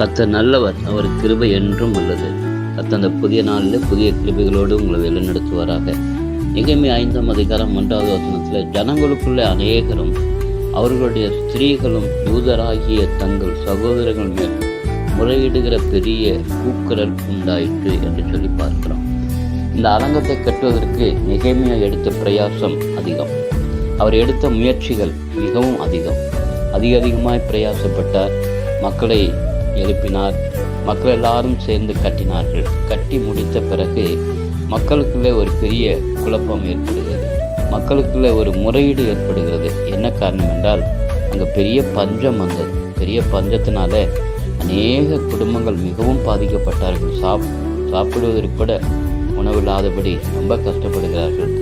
கத்த நல்லவர் அவர் கிருபை என்றும் உள்ளது. கத்த அந்த புதிய நாளில் புதிய கிருபைகளோடு உங்களை வழிநடத்துவாராக. எங்கேயுமே ஐந்தாம் அதிகாரம் ஒன்றாவது வசனத்தில் ஜனங்களுக்குள்ளே அநேகரும் அவர்களுடைய ஸ்திரீகளும் யூதராகிய தங்கள் சகோதரர்கள் மேல் முறையிடுகிற பெரிய கூக்குரல் உண்டாயிற்று என்று சொல்லி பார்க்கிறோம். இந்த அரங்கத்தை கட்டுவதற்கு நெகேமியா எடுத்த பிரயாசம் அதிகம். அவர் எடுத்த முயற்சிகள் மிகவும் அதிகம். அதிக அதிகமாய் பிரயாசப்பட்டார். மக்களை எழுப்பினார். மக்கள் எல்லாரும் சேர்ந்து கட்டினார்கள். கட்டி முடித்த பிறகு மக்களுக்குள்ளே ஒரு பெரிய குழப்பம் ஏற்படுகிறது. மக்களுக்குள்ளே ஒரு முறையீடு ஏற்படுகிறது. என்ன காரணம் என்றால் அங்கே பெரிய பஞ்சம் வந்தது. பெரிய பஞ்சத்தினால அநேக குடும்பங்கள் மிகவும் பாதிக்கப்பட்டார்கள். சாப் சாப்பிடுவதற்கு கூட உணவில்லாதபடி ரொம்ப கஷ்டப்படுகிறார்கள்.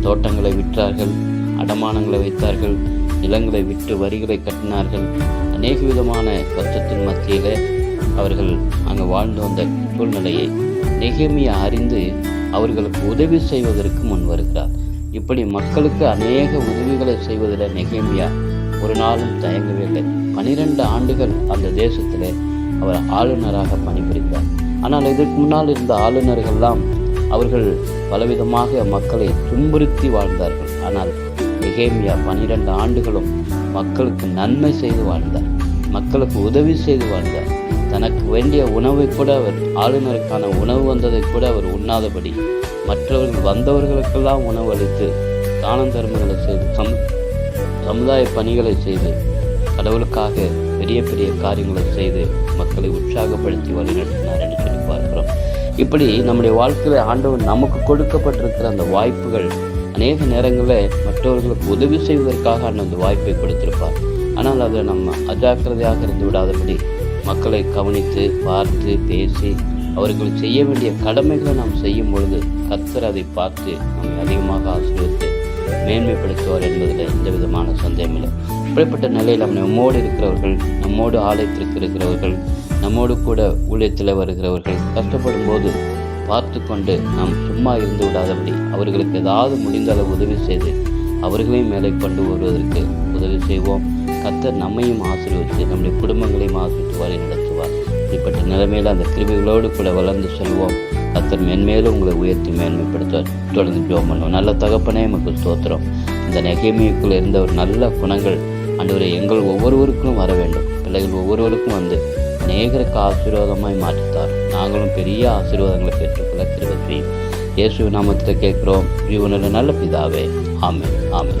தோட்டங்களை விற்றார்கள் அடமானங்களை வைத்தார்கள் நிலங்களை விட்டு வரிகளை கட்டினார்கள். அநேக விதமான கஷ்டத்தின் மத்தியில் அவர்கள் அங்கே வாழ்ந்து வந்த சூழ்நிலையை நெகிமியை அறிந்து அவர்களுக்கு உதவி செய்வதற்கு முன் வருகிறார். இப்படி மக்களுக்கு அநேக உதவிகளை செய்வதில் நெகேமியா ஒரு நாளும் தயங்கவில்லை. பனிரெண்டு ஆண்டுகள் அந்த தேசத்தில் அவர் ஆளுநராக பணிபுரிந்தார். ஆனால் இதற்கு முன்னால் இருந்த ஆளுநர்கள்லாம் அவர்கள் பலவிதமாக மக்களை துன்புறுத்தி வாழ்ந்தார்கள். ஆனால் நிகேமியா பனிரெண்டு ஆண்டுகளும் மக்களுக்கு நன்மை செய்து வாழ்ந்தார். மக்களுக்கு உதவி செய்து வாழ்ந்தார். தனக்கு வேண்டிய உணவை கூட அவர் ஆளுநருக்கான உணவு வந்ததை கூட அவர் உண்ணாதபடி மற்றவர்கள் வந்தவர்களுக்கெல்லாம் உணவு அளித்து தான தர்மங்களை செய்து சம் சமுதாய பணிகளை செய்து கடவுளுக்காக பெரிய பெரிய காரியங்களை செய்து மக்களை உற்சாகப்படுத்தி வழிநடத்தினார் என்று சொல்லி பார்க்கிறோம். இப்படி நம்முடைய வாழ்க்கையில் ஆண்டவர் நமக்கு கொடுக்கப்பட்டிருக்கிற அந்த வாய்ப்புகள் அநேக நேரங்களில் மற்றவர்களுக்கு உதவி செய்வதற்காக அந்த வாய்ப்பை கொடுத்திருப்பார். ஆனால் அதை நம்ம அஜாக்கிரதையாக இருந்து விடாதபடி மக்களை கவனித்து பார்த்து பேசி அவர்கள் செய்ய வேண்டிய கடமைகளை நாம் செய்யும் பொழுது கர்த்தர் அதை பார்த்து நம்மை அதிகமாக ஆசீர்வித்து மேன்மைப்படுத்துவார் என்பதில் எந்த விதமான சந்தேகம் இல்லை. இப்படிப்பட்ட நிலையில் நம்ம நம்மோடு இருக்கிறவர்கள் நம்மோடு ஆலயத்திற்கு இருக்கிறவர்கள் நம்மோடு கூட ஊழியத்தில் வருகிறவர்கள் கஷ்டப்படும் போது பார்த்து கொண்டு நாம் சும்மா இருந்து விடாதபடி அவர்களுக்கு ஏதாவது முடிந்த அளவு உதவி செய்து அவர்களையும் மேலே கொண்டு வருவதற்கு உதவி செய்வோம். கர்த்தர் நம்மையும் ஆசீர்வதித்து நம்முடைய குடும்பங்களையும் ஆசிரித்து வழி நடத்துவார். இப்படிப்பட்ட நிலைமையில் அந்த கிருமிகளோடு கூட வளர்ந்து செல்வோம். கர்த்தர் மென்மேலும் உங்களை உயர்த்தி மேன்மைப்படுத்த தொடர்ந்து ஜோம் பண்ணுவோம். நல்ல தகப்பனே நமக்கு ஸ்தோத்திரம். இந்த நெகைமைக்குள்ளே இருந்த ஒரு நல்ல குணங்கள் அன்றுவரை எங்கள் ஒவ்வொருவருக்கும் வர வேண்டும். பிள்ளைகள் ஒவ்வொருவருக்கும் வந்து அநேகருக்கு ஆசீர்வாதமாய் மாற்றித்தார். நாங்களும் பெரிய ஆசீர்வாதங்களை பெற்றுக்கொள்ள கிருபத்தை இயேசு நாமத்தில் கேட்குறோம். இவனோட நல்ல பிதாவே. ஆமே ஆமே